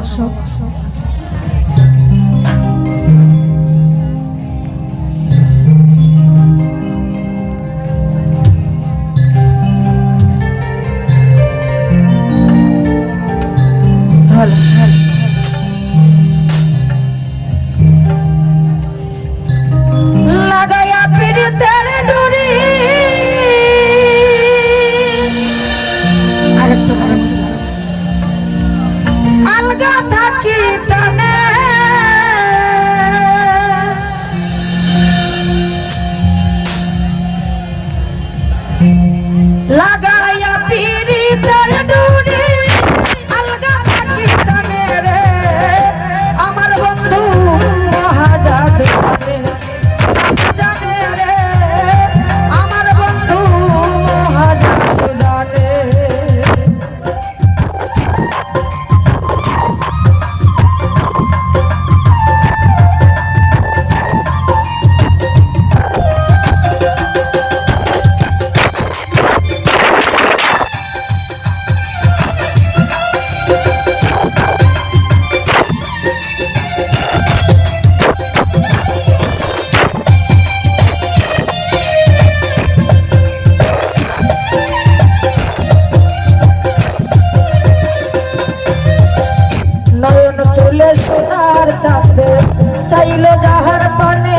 অসব থাকি টানে? চলে সোনার চাঁদে চাইল যাহার পানে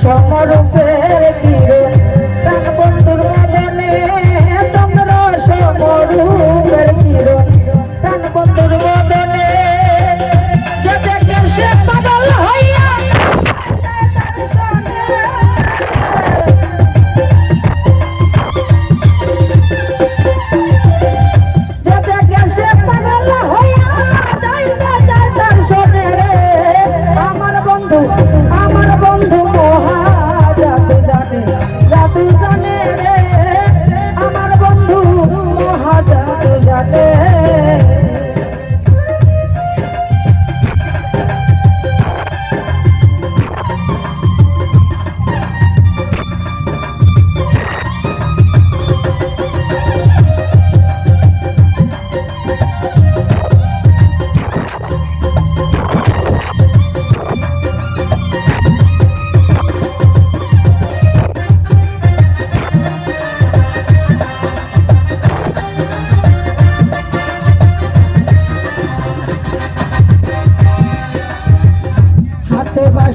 সমরূপের কিরণ কান বন্ধুর মদনে চন্দ্র সমরূপের কিরণ কান বন্ধুর মদনে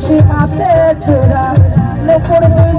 সীমাতে চোরা নকর দুই